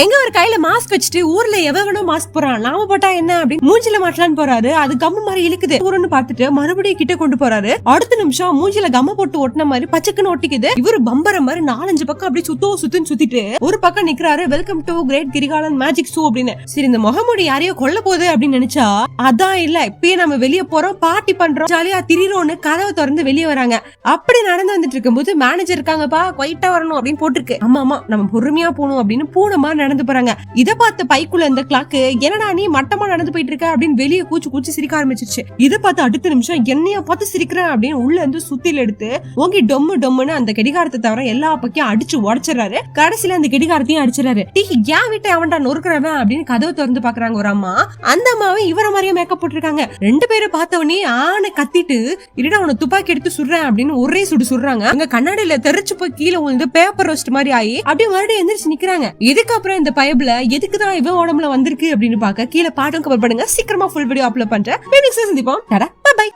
எங்க ஒரு கையில மாஸ்க் வச்சுட்டு ஊர்ல எவனும் மாஸ்க் போறான்? நாம போட்டா என்ன அப்படின்னு மூஞ்சில மாட்டலான்னு போறாரு. அது கம்மு மாதிரி இழுக்குது. ஊருன்னு பார்த்துட்டு மறுபடியும் கிட்ட கொண்டு போறாரு. அடுத்த நிமிஷம் மூஞ்சில கம்ம போட்டு ஒட்டின மாதிரி பச்சைக்குன்னு ஒட்டிக்குது. இவரு பம்பர மாதிரி நாலஞ்சு பக்கம் அப்படியே சுத்தோ சுத்துன்னு சுத்திட்டு ஒரு பக்கம் நிக்கிறாரு. Welcome to great Kirikalan magic show அப்படின்னு. சரி இந்த முகமுடி யாரையோ கொல்ல போகுது அப்படின்னு நினைச்சா அதான் இல்ல. இப்பயே நம்ம வெளிய போறோம் பார்ட்டி பண்றோம் ஜாலியா திரிரோன்னு கதவை திறந்து வெளியே வராங்க. அப்படி நடந்து வந்துட்டு இருக்கும்போது மேனேஜர் இருக்காங்கப்பா குவைட்டா வரணும் அப்படின்னு போட்டிருக்கு. ஆமா ஆமா நம்ம பொறுமையா போகணும் அப்படின்னு பூனை மாதிரி நடந்து போறாங்க. இத பார்த்த பைக்குள்ள இந்த கிளாக்கு என்னடா நீ மட்டமா நடந்து போயிட்டு இருக்க? அப்படின்னு வெளியே கூச்சு கூச்சு சிரிக்க ஆரம்பிச்சிருச்சு. இத பார்த்து அடுத்த நிமிஷம் என்னைய பார்த்து சிரிக்கிறேன் அப்படின்னு உள்ள இருந்து சுத்தில எடுத்து ஓங்கி டொம்மு டொம்முன்னு அந்த கெடிகாரத்தை தவிர எல்லா பக்கம் அடிச்சு உடச்சிடறாரு. கடைசியில அந்த கெடிகாரத்தையும் அடிச்சிடறாரு. டீ ஏன் வீட்டை அவன்டா நொறுக்கிறவன்? அப்படின்னு கதவை திறந்து பாக்குறாங்க ஒரு அம்மா. அந்த அம்மாவும் இவர மாதிரியே மேக்கப் போட்டிருக்காங்க. ரெண்டு பேரும் பார்த்தவனே ஆனை கத்திட்டு இருடா அவனை துப்பாக்கி எடுத்து சுடுறேன்? அப்படின்னு ஒரே சுடு சுடுறாங்க. அங்க கண்ணாடியில தெரிச்சு போய் கீழே விழுந்து பேப்பர் ரோஸ்ட் மாதிரி ஆகி அப்படியே மறுபடியும் எந்திரிச்சு நிக்கிறாங்க. இதுக்கப்புறம் இந்த பயபுல எதுக்குதான் இவன் உடம்புல வந்திருக்கு அப்படின்னு பார்க்க கீழே பாட்டும் கவர் பண்ணுங்க. சீக்கிரமா ஃபுல் வீடியோ அப்லோட் பண்றேன். சந்திப்போம். பை